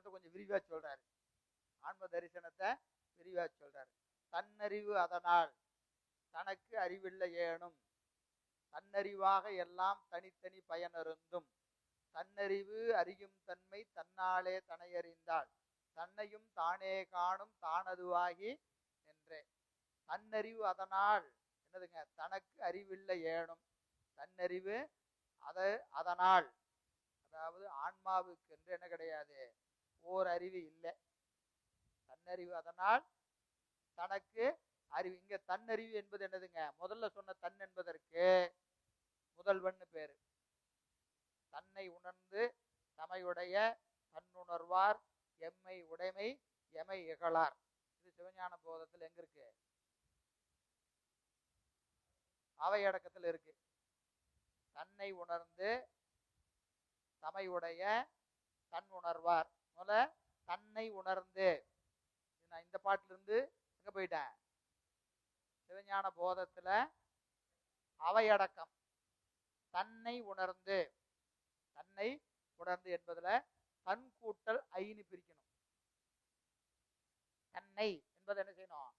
தரிசனத்தை கொஞ்சம் விரிவா சொல்றாரு. ஆன்ம தரிசனத்தை விரிவா சொல்றாரு. தன்னறிவு அதனால் தனக்கு அறிவில்லை ஏனும் தன்னறிவாக எல்லாம் தனித்தனி பயனருந்தும் தன்னறிவு அறியும் தன்மை தன்னாலே தனையறிந்தால் தன்னையும் தானே காணும் தானதுவாகி என்றே தன்னறிவு அதனால் என்னதுங்க? தனக்கு அறிவில்லை ஏனும் தன்னறிவு அத அதனால் அதாவது ஆன்மாவுக்கு என்று என்ன கிடையாது? ஓர் அறிவு இல்லை. தன்னறிவு. அதனால் தனக்கு அறிவு. இங்க தன்னறிவு என்பது என்னதுங்க? முதல்ல சொன்ன தன் என்பதற்கு முதல்வன் பேரு. தன்னை உணர்ந்து தமையுடைய தன்னுணர்வார் எம்மை உடைமை எமை இகழார். இது சிவஞான போதத்தில் எங்க இருக்கு? அவையடக்கத்தில் இருக்கு. தன்னை உணர்ந்து தமையுடைய தன் உணர்வார் முதல்ல தன்னை உணர்ந்து. நான் இந்த பாட்டுல இருந்து எங்க போயிட்டேன். சிவஞான போதத்துல அவையடக்கம். தன்னை உணர்ந்து. தன்னை உணர்ந்து என்பதுல தன் கூட்டல் ஐன்னு பிரிக்கணும். தன்னை என்பது என்ன செய்யணும்?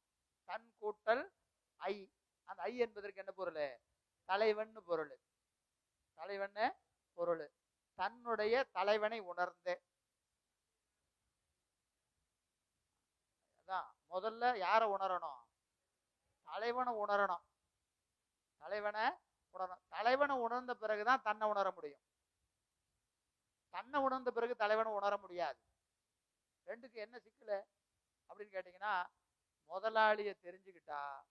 தன் கூட்டல் ஐ. அந்த ஐ என்பதற்கு என்ன பொருள்? தலைவன் பொருள். தலைவன் பொருள். தன்னுடைய தலைவனை உணர்ந்து அதான் முதல்ல யாரை உணரணும்? தலைவனை உணரணும். தலைவனை உணரணும். தலைவனை உணர்ந்த பிறகுதான் தன்னை உணர முடியும். தன்னை உணர்ந்த பிறகு தலைவனை உணர முடியாது. ரெண்டுக்கு என்ன சிக்கல? அப்படின்னு கேட்டிங்கன்னா முதலாளியை தெரிஞ்சுக்கிட்டா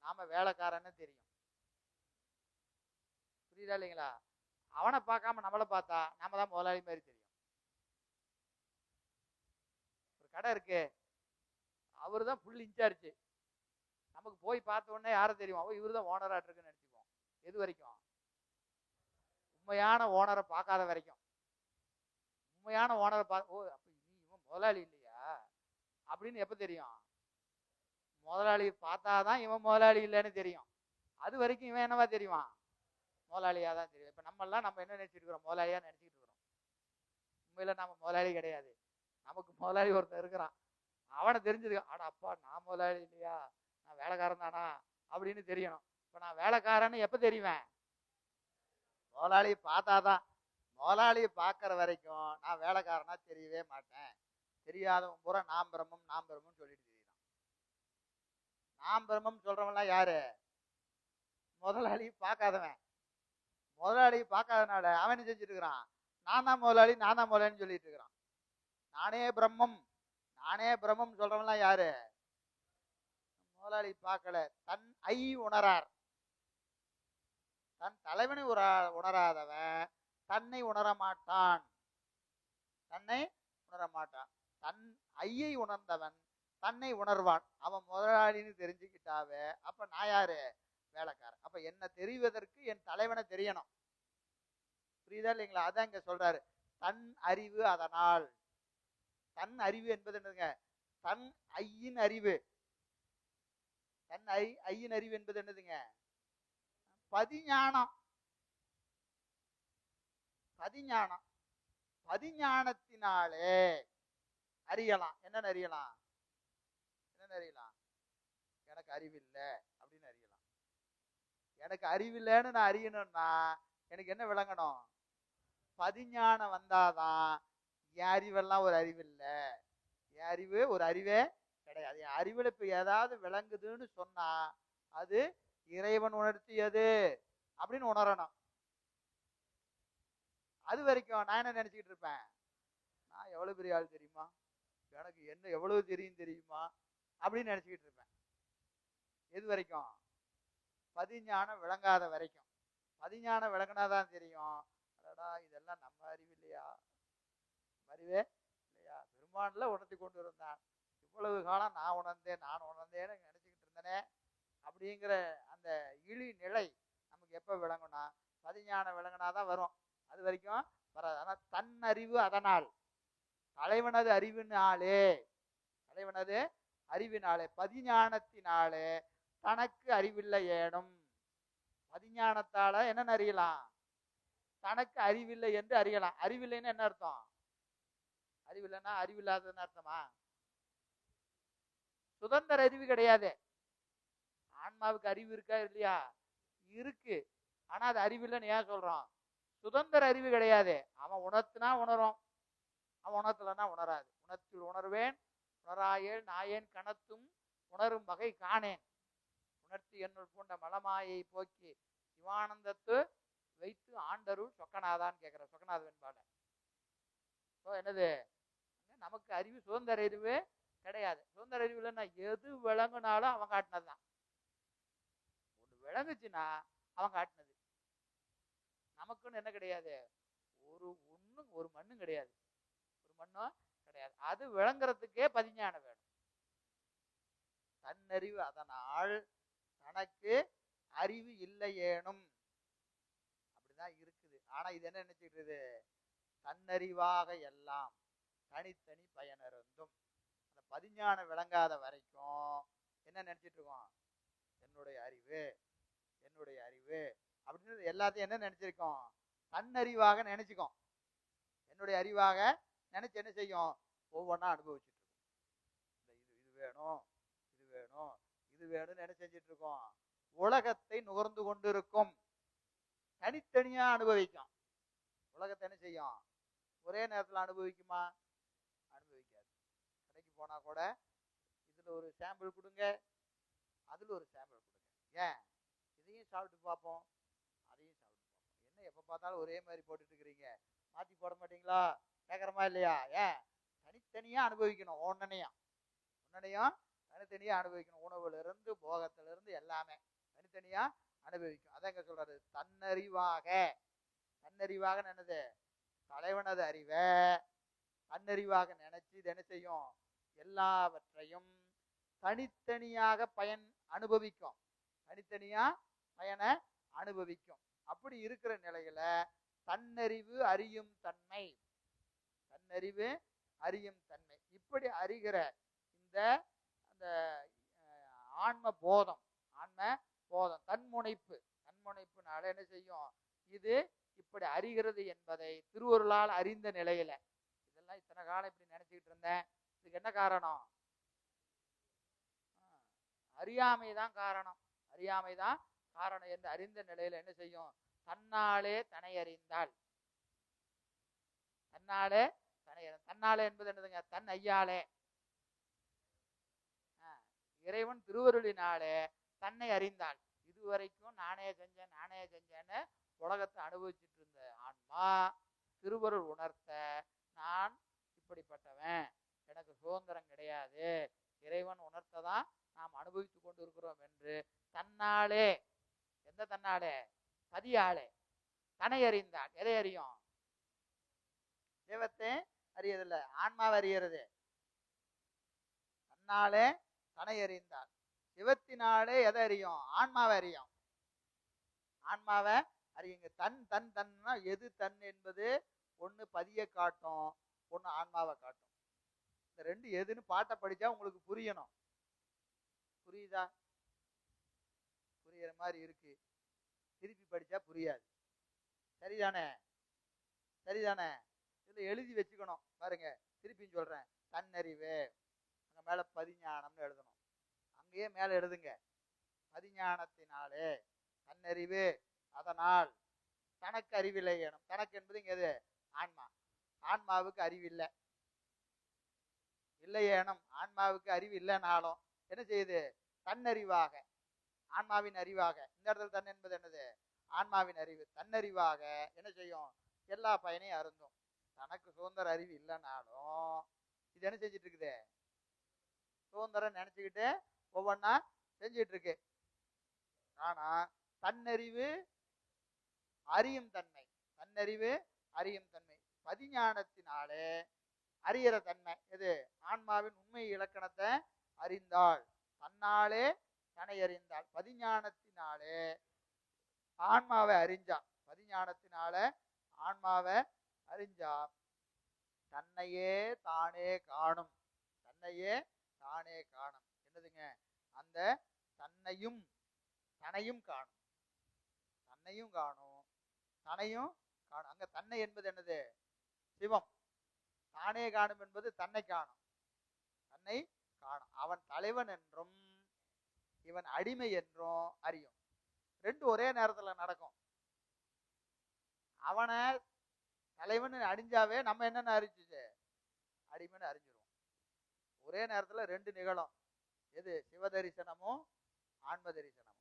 நாம வேலைக்காரன்னு தெரியும். புரியுதா இல்லைங்களா? அவனை பார்க்காம நம்மளை பார்த்தா நாம தான் முதலாளி மாதிரி தெரியும். ஒரு கடை இருக்கு. அவர் தான் ஃபுல் இன்சார்ஜ் நமக்கு போய் பார்த்த உடனே யாரை தெரியும்? அவ இவர் தான் ஓனராக இருக்குன்னு நினச்சிக்குவோம். எது வரைக்கும்? உண்மையான ஓனரை பார்க்காத வரைக்கும். உண்மையான ஓனரை பார்க்க ஓ அப்போ நீ இவன் முதலாளி இல்லையா? அப்படின்னு எப்போ தெரியும்? முதலாளி பார்த்தாதான் இவன் முதலாளி இல்லைன்னு தெரியும். அது வரைக்கும் இவன் என்னவா தெரியுமா? முதலாளியாக தான் தெரியும். இப்போ நம்மெல்லாம் நம்ம என்ன நினச்சிட்டு இருக்கிறோம்? முதலாளியாக நினச்சிக்கிட்டு இருக்கிறோம். உண்மையில் நம்ம முதலாளி கிடையாது. நமக்கு முதலாளி ஒருத்தன் இருக்கிறான். அவனை தெரிஞ்சது ஆடா அப்பா நான் முதலாளி இல்லையா? நான் வேலைக்காரன் தானா? அப்படின்னு தெரியணும். இப்போ நான் வேலைக்காரன்னு எப்போ தெரியுவேன் முதலாளியை பார்த்தாதான் முதலாளியை பார்க்குற வரைக்கும் நான் வேலைக்காரனா தெரியவே மாட்டேன். தெரியாதவன் பூரா நாம் பிரம்மம் நாம் பிரம்மம் சொல்லிட்டு தெரியுறான். நாம் பிரம்மம் சொல்றவன்லாம் யாரு? முதலாளி பார்க்காதவன். முதலாளி பார்க்காதனால அவன் செஞ்சுட்டு இருக்கிறான்? நான் தான் முதலாளி நான் தான் முதலாளின்னு சொல்லிட்டு இருக்கிறான். நானே பிரம்மம். நானே பிரம்மம் சொல்றவன்லாம் யாரு? முதலாளி பார்க்கல. தன் ஐ உணரார். தன் தலைவனை உணரா உணராதவன். தன்னை உணரமாட்டான் தன்னை உணரமாட்டான் தன் ஐயை உணர்ந்தவன் தன்னை உணர்வான். அவன் முதலாளின்னு தெரிஞ்சுக்கிட்டாவே அப்ப நான் யாரு? வேலைக்காரன். அப்ப என்ன தெரிவதற்கு என் தலைவனை தெரியணும். புரியுதா இல்லைங்களா? அதான் இங்க சொல்றாரு. தன் அறிவு அதனால். தன் அறிவு என்பது என்னதுங்க? தன் ஐயின் அறிவு. தன் ஐ ஐயின் அறிவு என்பது என்னதுங்க? பதிஞானம். பதிஞானம். பதிஞானத்தினாலே அறியலாம். என்னன்னு அறியலாம்? என்னன்னு அறியலாம்? எனக்கு அறிவில்லை அப்படின்னு அறியலாம். எனக்கு அறிவில்லைன்னு நான் அறியணும்னா எனக்கு என்ன விளங்கணும்? பதிஞானம் வந்தாதான் என் அறிவெல்லாம் ஒரு அறிவு இல்லை என் அறிவு ஒரு அறிவே கிடையாது. என் அறிவில் இப்போ ஏதாவது விளங்குதுன்னு சொன்னா அது இறைவன் உணர்த்தியது அப்படின்னு உணரணும். அது வரைக்கும் நான் என்ன நினச்சிக்கிட்டு இருப்பேன்? நான் எவ்வளவு பெரிய ஆள் தெரியுமா? எனக்கு என்ன எவ்வளவு தெரியும் தெரியுமா? அப்படின்னு நினச்சிக்கிட்டு இருப்பேன். எது வரைக்கும்? பதிஞானம் விளங்காத வரைக்கும். பதிஞானம் விளங்கினாதான் தெரியும். அடடா இதெல்லாம் நம்ம அறிவு இல்லையா? அறிவே இல்லையா? பெருமானில் உணர்த்தி கொண்டு இருந்தான். இவ்வளவு காலம் நான் உணர்ந்தேன் நான் உணர்ந்தேன்னு நினச்சிக்கிட்டு இருந்தேனே அப்படிங்கிற அந்த இழி நிலை நமக்கு எப்போ விளங்கும்னா பதிஞானம் விளங்கினாதான் வரும். அது வரைக்கும் வராது. ஆனால் தன் அறிவு அதனால். தலைவனது அறிவினாலே தலைவனது அறிவினாலே பதிஞானத்தினாலே தனக்கு அறிவில்லை ஏனும். பதிஞானத்தால என்னென்ன அறியலாம்? தனக்கு அறிவில்லை என்று அறியலாம். அறிவில்லைன்னு என்ன அர்த்தம்? அறிவு இல்லைன்னா அறிவு இல்லாததுன்னு அர்த்தமா? சுதந்திர அறிவு கிடையாது. ஆன்மாவுக்கு அறிவு இருக்கா இல்லையா? இருக்கு. ஆனா அது அறிவு இல்லைன்னு ஏன் சொல்றோம்? சுதந்திர அறிவு கிடையாது. அவன் உணர்த்தினா உணரும். அவன் உணர்த்தலன்னா உணராது. உணர்த்தில் உணர்வேன் உணராயேல் நாயேன் கணத்தும் உணரும் வகை காணேன். உணர்த்தி என்னுள் பூண்ட மலமாயை போக்கி சிவானந்தத்து வைத்து ஆண்டருள் சொக்கநாதான்னு கேட்கிறேன் சொக்கநாத வெண்பாட ஸோ என்னது? நமக்கு அறிவு சுதந்திர அறிவு கிடையாது. சுதந்திர அறிவு இல்லைன்னா எது விளங்குனாலும் அவன் காட்டினது தான் ஒன்று விளங்குச்சுன்னா அவன் காட்டினது. நமக்குன்னு என்ன கிடையாது? ஒரு ஒன்றும் ஒரு மண்ணும் கிடையாது. ஒரு மண்ணும் கிடையாது. அது விளங்குறதுக்கே பதிஞானம் வேணும். தன்னறிவு அதனால் தனக்கு அறிவு இல்லையேனும். அப்படிதான் இருக்குது. ஆனா இது என்ன நினைச்சுக்கிட்டு தன்னறிவாக எல்லாம். தனித்தனி பயனருந்தும் அந்த பதிஞானம் விளங்காத வரைக்கும் என்ன நினைச்சிட்டு இருக்கோம்? என்னுடைய அறிவு என்னுடைய அறிவு அப்படின்னு எல்லாத்தையும் என்ன நினைச்சிருக்கோம்? தன்னறிவாக நினைச்சுக்கோம். என்னுடைய அறிவாக நினைச்சு என்ன செய்யும்? ஒவ்வொன்றா அனுபவிச்சுட்டு இருக்கும். இந்த இது இது வேணும் இது வேணும் இது வேணும்னு என்ன செஞ்சுட்டு இருக்கோம்? உலகத்தை நுகர்ந்து கொண்டிருக்கும். தனித்தனியா அனுபவிக்கும். உலகத்தை என்ன செய்யும்? ஒரே நேரத்தில் அனுபவிக்குமா? போனால் கூட இதில் ஒரு சாம்பிள் கொடுங்க. அதில் ஒரு சாம்பிள் கொடுங்க. ஏன்? இதையும் சாப்பிட்டு பார்ப்போம். அதையும் சாப்பிட்டு பார்ப்போம். என்ன எப்போ பார்த்தாலும் ஒரே மாதிரி போட்டுட்டு இருக்கிறீங்க? மாற்றி போட மாட்டீங்களா? கேட்குறமா இல்லையா? ஏன்? தனித்தனியாக அனுபவிக்கணும். ஒன்னனையும். ஒன்னனையும் தனித்தனியாக அனுபவிக்கணும். உணவுலேருந்து இருந்து எல்லாமே தனித்தனியாக அனுபவிக்கும் அதான் எங்கே சொல்றாரு. தன்னறிவாக. தன்னறிவாக நினது தலைவனது அறிவை. தன்னறிவாக நினைச்சு இது என்ன செய்யும் எல்லாவற்றையும் தனித்தனியாக பயன் அனுபவிக்கும். தனித்தனியா பயனை அனுபவிக்கும். அப்படி இருக்கிற நிலையில தன்னறிவு அறியும் தன்மை. தன்னறிவு அறியும் தன்மை. இப்படி அறிகிற இந்த அந்த ஆன்ம போதம் ஆன்ம போதம் தன்முனைப்பு. தன்முனைப்புனால என்ன செய்யும்? இது இப்படி அறிகிறது என்பதை திருவருளால் அறிந்த நிலையில. இதெல்லாம் இத்தனை காலம் இப்படி நினைச்சுக்கிட்டு இருந்தேன். இதுக்கு என்ன காரணம்? அறியாமை தான் காரணம். அறியாமை தான் காரணம் என்று அறிந்த நிலையில என்ன செய்யும்? தன்னாலே தனை அறிந்தால் தன்னாலே தனை தன்னாலே என்பது என்னதுங்க? தன் ஐயாலே இறைவன் திருவருளினாலே தன்னை அறிந்தாள். இதுவரைக்கும் நானே செஞ்சேன் நானே செஞ்சேன்னு உலகத்தை அனுபவிச்சுட்டு இருந்த ஆன்மா திருவருள் உணர்த்த நான் இப்படிப்பட்டவன். எனக்கு சுதந்திரம் கிடையாது. இறைவன் உணர்த்ததான் நாம் அனுபவித்து கொண்டு இருக்கிறோம் என்று தன்னாலே எந்த தன்னாலே? பதியாலே தனை அறிந்தாள் எதை அறியும்? தெய்வத்தை அறியதில்லை ஆன்மாவை அறியறது. தன்னாலே தனை அறிந்தாள் சிவத்தினாலே எதை அறியும்? ஆன்மாவை அறியும். ஆன்மாவை அறியுங்க. தன் தன் தன்னா எது தன் என்பது ஒண்ணு பதிய காட்டும் ஒண்ணு ஆன்மாவை காட்டும். இந்த ரெண்டு எதுன்னு பாட்டை படிச்சா உங்களுக்கு புரியணும். புரியுதா? புரியுற மாதிரி இருக்கு. திருப்பி படிச்சா புரியாது. சரிதானே? சரிதானே? இதில் எழுதி வச்சுக்கணும். பாருங்க. திருப்பியும் சொல்றேன். தன்னறிவு. அங்கே மேல பதிஞானம்னு எழுதணும். அங்கேயே மேல எழுதுங்க. பதிஞானத்தினாலே தன்னறிவு. அதனால் தனக்கு அறிவில்லை எனும். தனக்கு என்பது இங்கே எது? ஆன்மா. ஆன்மாவுக்கு அறிவு இல்லை இல்லையேனும் ஆன்மாவுக்கு அறிவு இல்லைனாலும் என்ன செய்யுது? தன்னறிவாக ஆன்மாவின் அறிவாக. இந்த இடத்துல தன் என்பது என்னது? ஆன்மாவின் அறிவு. தன்னறிவாக என்ன செய்யும்? எல்லா பயனையும் அருந்தும். தனக்கு சுதந்திர அறிவு இல்லைனாலும் இது என்ன செஞ்சுட்டு இருக்குது சுதந்திரம் நினைச்சுக்கிட்டு ஒவ்வொன்றா செஞ்சுட்டு இருக்கு ஆனா தன்னறிவு அறியும் தன்மை. தன்னறிவு அறியும் தன்மை. பதிஞானத்தினாலே அறியிற தன்மை. எது? ஆன்மாவின் உண்மை இலக்கணத்தை அறிந்தாள். தன்னாலே தன்னை அறிந்தாள். பதிஞானத்தினாலே ஆன்மாவை அறிஞ்சா. பதிஞானத்தினால ஆன்மாவை அறிஞ்சா தன்னையே தானே காணும். தன்னையே தானே காணும். என்னதுங்க? அந்த தன்னையும் தன்னையும் காணும். தன்னையும் காணும். தன்னையும் காணும். அங்க தன்னை என்பது என்னது? சிவம். தானே காணும் என்பது தன்னை காணும். தன்னை காணும். அவன் தலைவன் என்றும் இவன் அடிமை என்றும் அறியும். ரெண்டு ஒரே நேரத்துல நடக்கும். அவனை தலைவன் அடிஞ்சாவே நம்ம என்னென்ன அறிஞ்சுச்சு? அடிமைன்னு அறிஞ்சிருவோம். ஒரே நேரத்துல ரெண்டு நிகழும். எது? சிவதரிசனமும் ஆன்ம தரிசனமும்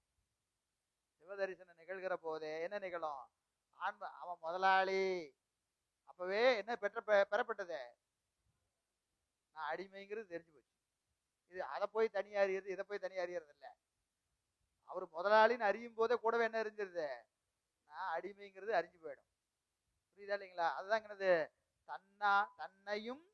சிவதரிசனம் நிகழ்கிற போதே என்ன நிகழும்? ஆன்ம அவன் முதலாளி. அப்பவே என்ன பெற்ற பெ- பெறப்பட்டது? நான் அடிமைங்கிறது தெரிஞ்சு போச்சு. இது அதை போய் தனி அறியறது இதை போய் தனி அறியறது அவர் முதலாளின்னு அறியும் போதே கூடவே என்ன அறிஞ்சிருது? நான் அடிமைங்கிறது அறிஞ்சு போயிடும். புரியுதா இல்லைங்களா? அதுதான் என்னது? தன்னா தன்னையும்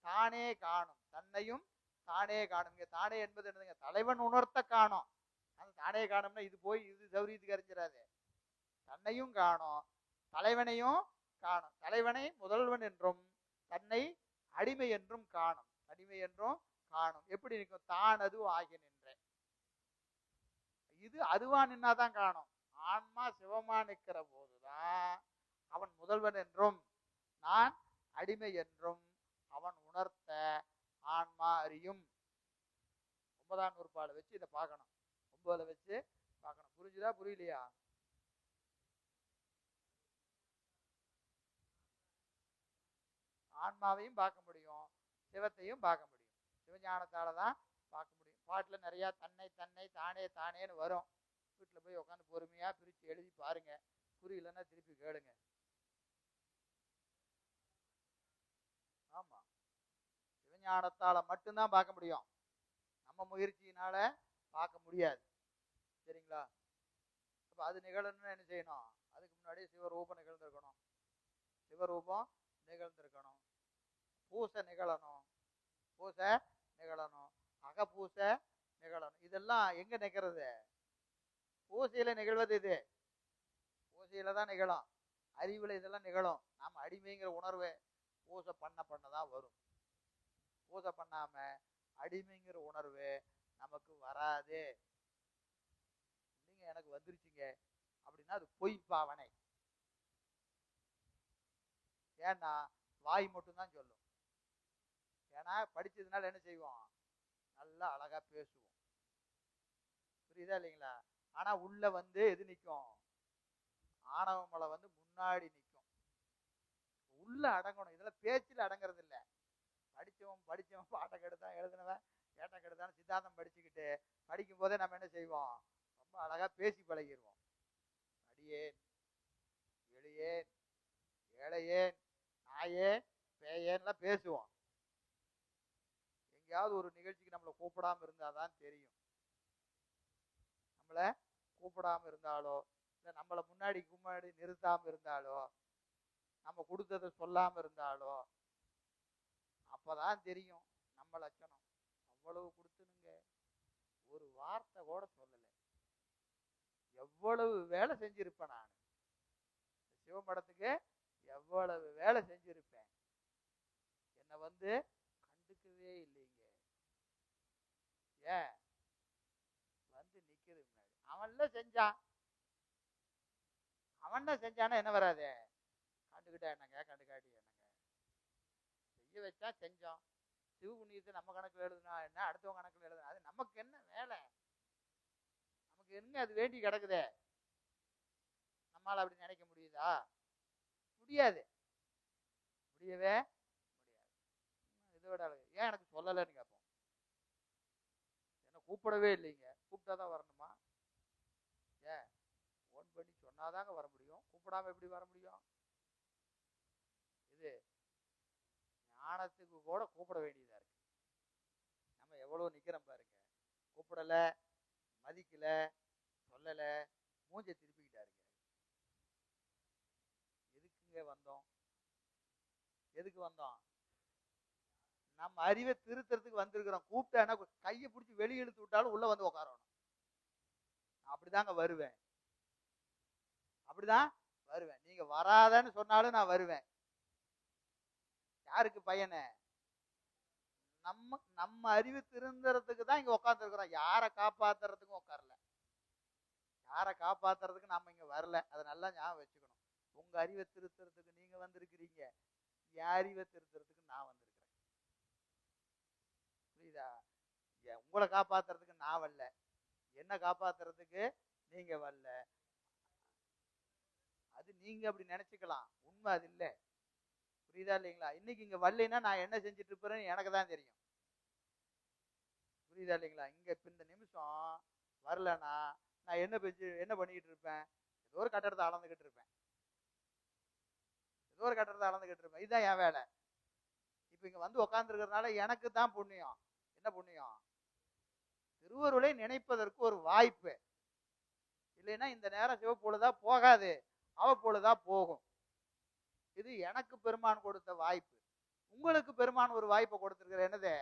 தானே காணும். தன்னையும் தானே காணும். இங்க தானே என்பது என்னதுங்க? தலைவன் உணர்த்த காணும். அந்த தானே காணும்னா இது போய் இது சௌரியத்துக்கு அறிஞ்சிடாது தன்னையும் காணும். தலைவனையும் காணும். தலைவனை முதல்வன் என்றும் தன்னை அடிமை என்றும் காணும். அடிமை என்றும் காணும். எப்படி இருக்கும்? தான் அது ஆகி நின்றேன். இது அதுவா நின்னாதான் காணும். ஆன்மா சிவமா நிற்கிற போதுதான் அவன் முதல்வன் என்றும் நான் அடிமை என்றும் அவன் உணர்த்த ஆன்மா அறியும். ஒன்பதாம் நூற்பாலை வச்சு இதை பார்க்கணும். ஒன்பதுல வச்சு பார்க்கணும். புரிஞ்சுதா? புரியலையா? ஆன்மாவையும் பார்க்க முடியும் சிவத்தையும் பார்க்க முடியும். சிவஞானத்தால தான் பார்க்க முடியும். பாட்டுல நிறைய தன்னை தன்னை தானே தானேன்னு வரும். வீட்டுல போய் உட்காந்து பொறுமையா பிரிச்சு எழுதி பாருங்க. புரியலன்னா திருப்பி கேளுங்க. ஆமாம் சிவஞானத்தால் மட்டும்தான் பார்க்க முடியும். நம்ம முயற்சியினால பார்க்க முடியாது. சரிங்களா? அப்போ அது நிகழணும்னு என்ன செய்யணும்? அதுக்கு முன்னாடி சிவரூபம் நிகழ்ந்திருக்கணும். சிவரூபம் நிகழ்ந்திருக்கணும். பூசை நிகழணும். பூசை நிகழணும். அகப்பூசை நிகழணும். இதெல்லாம் எங்க நிகழ்றது பூசையில நிகழ்வது இது. பூசையில தான் நிகழும். அறிவுல இதெல்லாம் நிகழும். நாம் அடிமைங்கிற உணர்வு பூசை பண்ண பண்ணதான் வரும். பூசை பண்ணாம அடிமைங்கிற உணர்வு நமக்கு வராது. நீங்க எனக்கு வந்துருச்சுங்க. அப்படின்னா அது பொய் பாவனை. ஏன்னா வாய் மட்டும்தான் சொல்லும். ஏன்னா படிச்சதுனால என்ன செய்வோம்? நல்லா அழகா பேசுவோம். புரியுதா இல்லைங்களா? ஆனா உள்ள வந்து எது நிற்கும் ஆணவ மலை வந்து முன்னாடி நிற்கும் உள்ள அடங்கணும். இதெல்லாம் பேச்சில் அடங்குறது இல்லை படிச்சவன் படித்தவன் பாட்டை கெடுத்தான் எழுதினவன் கேட்ட கெடுத்தான் சித்தாந்தம் படிச்சுக்கிட்டு படிக்கும் போதே நம்ம என்ன செய்வோம்? ரொம்ப அழகா பேசி பழகிடுவோம் அடியேன் எளியேன் ஏழையேன் நாயே பேயேன்லாம் பேசுவோம். எங்கேயாவது ஒரு நிகழ்ச்சிக்கு நம்மளை கூப்பிடாம இருந்தாதான் தெரியும். நம்மளை கூப்பிடாம இருந்தாலோ இல்லை நம்மளை முன்னாடி முன்னாடி நிறுத்தாம இருந்தாலோ நம்ம கொடுத்ததை சொல்லாம இருந்தாலோ அப்பதான் தெரியும் நம்ம லட்சணம். அவ்வளவு கொடுத்துனுங்க. ஒரு வார்த்தை கூட சொல்லலை. எவ்வளவு வேலை செஞ்சிருப்பேன் நான். சிவமடத்துக்கு எவ்வளவு வேலை செஞ்சிருப்பேன். என்னை வந்து கண்டுக்கவே இல்லை ஏன் வந்து நிக்குது முன்னாடி. அவன்ல செஞ்சான் அவன் செஞ்சானா என்ன வராது? கண்டுக்கிட்டா என்னங்க? கண்டுக்காட்டி என்னங்க? செய்ய வச்சா செஞ்சோம். சிவபுண்ணியத்தை நம்ம கணக்கு எழுதுனா என்ன? அடுத்தவங்க கணக்கு எழுதுனா அது நமக்கு என்ன வேலை? நமக்கு என்ன அது வேண்டி கிடக்குதே? நம்மால அப்படி நினைக்க முடியுதா? முடியாது. முடியவே முடியாது. இதோட ஏன் எனக்கு சொல்லலைன்னு கேட்போம் கூப்பிடவே இல்லைங்க. கூப்பிட்டாதான் வரணுமா? ஏன் ஃபோன் பண்ணி சொன்னாதாங்க வர முடியும். கூப்பிடாம எப்படி வர முடியும்? இது ஞானத்துக்கு கூட கூப்பிட வேண்டியதா இருக்கு. நம்ம எவ்வளோ நிற்கிறோம் பாருங்க. கூப்பிடலை மதிக்கலை சொல்லலை மூஞ்ச திருப்பிக்கிட்டாருங்க. எதுக்குங்க வந்தோம்? எதுக்கு வந்தோம்? நம்ம அறிவை திருத்துறதுக்கு வந்திருக்கிறோம். கூப்பிட்டேன்னா கையை பிடிச்சி வெளியே இழுத்து விட்டாலும் உள்ள வந்து உட்காரணும் அப்படிதாங்க வருவேன். அப்படிதான் வருவேன். நீங்க வராதன்னு சொன்னாலும் நான் வருவேன். யாருக்கு பையனை? நம்ம நம்ம அறிவு திருந்துறதுக்கு தான் இங்க உட்காந்துருக்குறோம் யாரை காப்பாத்துறதுக்கும் உட்காரல யாரை காப்பாத்துறதுக்கு நாம இங்க வரல. அதை நல்லா ஞாபகம் வச்சுக்கணும். உங்க அறிவை திருத்துறதுக்கு நீங்க வந்திருக்கிறீங்க. என் அறிவை திருத்துறதுக்கு நான் வந்திருக்கேன். புரியுதா? உங்களை காப்பாத்துறதுக்கு நான் வரல. என்ன காப்பாத்துறதுக்கு நீங்க வரல. அது நீங்க அப்படி நினைச்சுக்கலாம். உண்மை அது இல்லை. புரியுதா இல்லைங்களா? இன்னைக்கு இங்க வரலைன்னா நான் என்ன செஞ்சுட்டு இருப்பேன்னு எனக்கு தான் தெரியும். புரியுதா இல்லைங்களா? இங்க இப்ப இந்த நிமிஷம் வரலன்னா நான் என்ன பெஞ்சு என்ன பண்ணிக்கிட்டு இருப்பேன்? ஏதோ ஒரு கட்டடத்தை அளந்துக்கிட்டு இருப்பேன். ஏதோ ஒரு கட்டடத்தை அளந்துக்கிட்டு இருப்பேன். இதுதான் என் வேலை. இப்போ இங்க வந்து உக்காந்துருக்கிறதுனால எனக்கு தான் புண்ணியம். என்ன புண்ணியம்? திருவருளை நினைப்பதற்கு ஒரு வாய்ப்பு. இல்லைன்னா இந்த நேரம் சிவப்பொழுதா போகாது. அவப்பொழுதா போகும். இது எனக்கு பெருமான் கொடுத்த வாய்ப்பு. உங்களுக்கு பெருமான் ஒரு வாய்ப்பை கொடுத்துருக்கிற என்னது?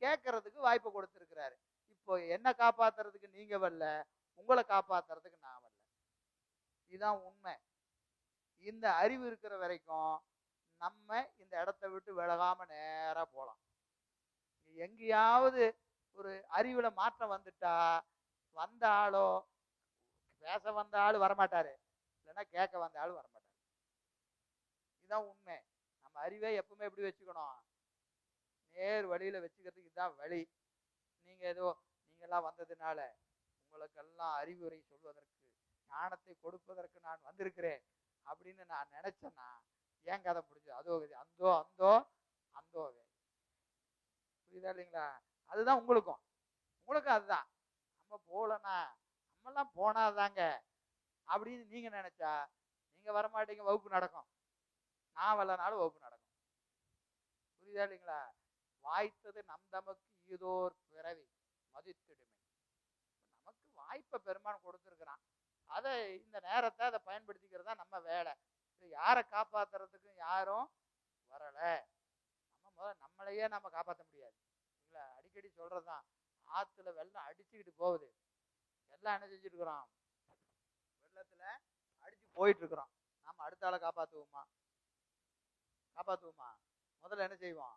கேட்கறதுக்கு வாய்ப்பை கொடுத்துருக்கிறாரு. இப்போ என்ன காப்பாத்துறதுக்கு நீங்க வரல. உங்களை காப்பாத்துறதுக்கு நான் வரல. இதுதான் உண்மை. இந்த அறிவு இருக்கிற வரைக்கும் நம்ம இந்த இடத்த விட்டு விலகாம நேரா போலாம் எங்கேயாவது ஒரு அறிவுல மாற்றம் வந்துட்டா வந்த ஆளோ பேச வந்த ஆள் வரமாட்டாரு. இல்லைன்னா கேட்க வந்த ஆள் வரமாட்டாரு. இதுதான் உண்மை. நம்ம அறிவை எப்பவுமே எப்படி வச்சுக்கணும்? நேர் வழியில வச்சுக்கிறதுக்கு இதுதான் வழி. நீங்க ஏதோ நீங்கெல்லாம் வந்ததுனால உங்களுக்கெல்லாம் அறிவுரை சொல்வதற்கு ஞானத்தை கொடுப்பதற்கு நான் வந்திருக்கிறேன் அப்படின்னு நான் நினைச்சேன்னா ஏன் கதை முடிஞ்சது? அதோ அந்தோ அந்தோ அந்தோவே. புரியுதா இல்லைங்களா? அதுதான் உங்களுக்கும். உங்களுக்கும் அதுதான். நம்ம போகலன்னா நம்மெல்லாம் போனாதாங்க அப்படின்னு நீங்கள் நினச்சா நீங்கள் வரமாட்டீங்க வகுப்பு நடக்கும். நான் வரலனாலும் வகுப்பு நடக்கும். புரியுதா இல்லைங்களா? வாய்த்தது நம் தமக்கு ஈதோர் பிறவி மதித்திடுமே. நமக்கு வாய்ப்பை பெருமான் கொடுத்துருக்குறான். அதை இந்த நேரத்தை அதை பயன்படுத்திக்கிறது தான் நம்ம வேலை. யாரை காப்பாத்துறதுக்கும் யாரும் வரலை. நம்ம நம்மளையே நம்ம காப்பாற்ற முடியாது. இல்லை அடிக்கடி சொல்றதுதான். ஆற்றுல வெள்ளம் அடிச்சுக்கிட்டு போகுது. எல்லாம் என்ன செஞ்சுருக்குறோம்? இருக்கிறோம் அடித்து போயிட்டுருக்குறோம். நாம் அடுத்த ஆளை காப்பாற்றுவோமா காப்பாற்றுவோமா முதல்ல என்ன செய்வோம்?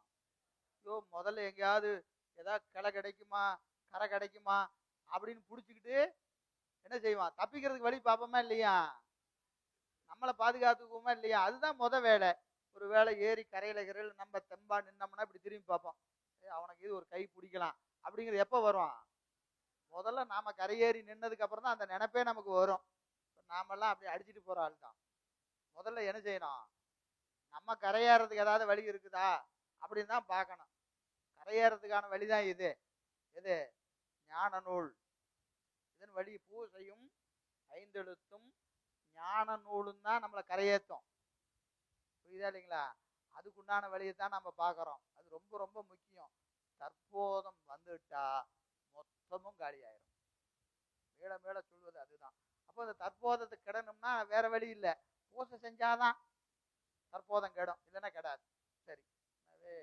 ஐயோ முதல்ல எங்கேயாவது ஏதாவது கிளை கிடைக்குமா? கரை கிடைக்குமா? அப்படின்னு பிடிச்சிக்கிட்டு என்ன செய்வான் தப்பிக்கிறதுக்கு வழி பார்ப்போமா இல்லையா? நம்மளை பாதுகாத்துக்குவோமா இல்லையா? அதுதான் முத வேலை. ஒரு வேலை ஏறி கரையில கரையில் நம்ம தெம்பா நின்னோம்னா இப்படி திரும்பி பார்ப்போம். அவனுக்கு இது ஒரு கை பிடிக்கலாம். அப்படிங்கிறது எப்போ வரும்? முதல்ல நாம கரையேறி நின்னதுக்கு அப்புறம் தான் அந்த நினைப்பே நமக்கு வரும். நாமெல்லாம் அப்படி அடிச்சிட்டு போற ஆள் தான். முதல்ல என்ன செய்யணும்? நம்ம கரையேறதுக்கு ஏதாவது வழி இருக்குதா? அப்படின்னு தான் பார்க்கணும். கரையேறதுக்கான வழிதான் இது. எது? ஞான நூல். இதன் வழி பூசையும் ஐந்தெழுத்தும் ஞான நூலும் தான் நம்மளை கரையேற்றும். புரியுதா இல்லைங்களா? அதுக்குண்டான வழியை தான் நம்ம பார்க்குறோம். அது ரொம்ப ரொம்ப முக்கியம். தற்போதம் வந்துட்டா மொத்தமும் காலியாயிரும் மேல மேல சொல்வது அதுதான். அப்போ இந்த தற்போதத்தை கிடணும்னா வேற வழி இல்லை. பூசை செஞ்சாதான் தற்போதம் கெடும். இல்லைன்னா கெடாது. சரி. எனவே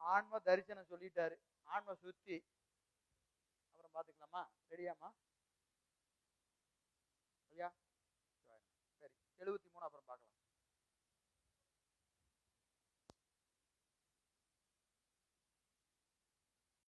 ஆன்ம தரிசனம் சொல்லிட்டாரு. ஆன்ம சுத்தி. அப்புறம் பார்த்துக்கலாமா? ரெடியாமா ஐயா எழுபத்தி மூணு அப்புறம் பார்க்கலாம்.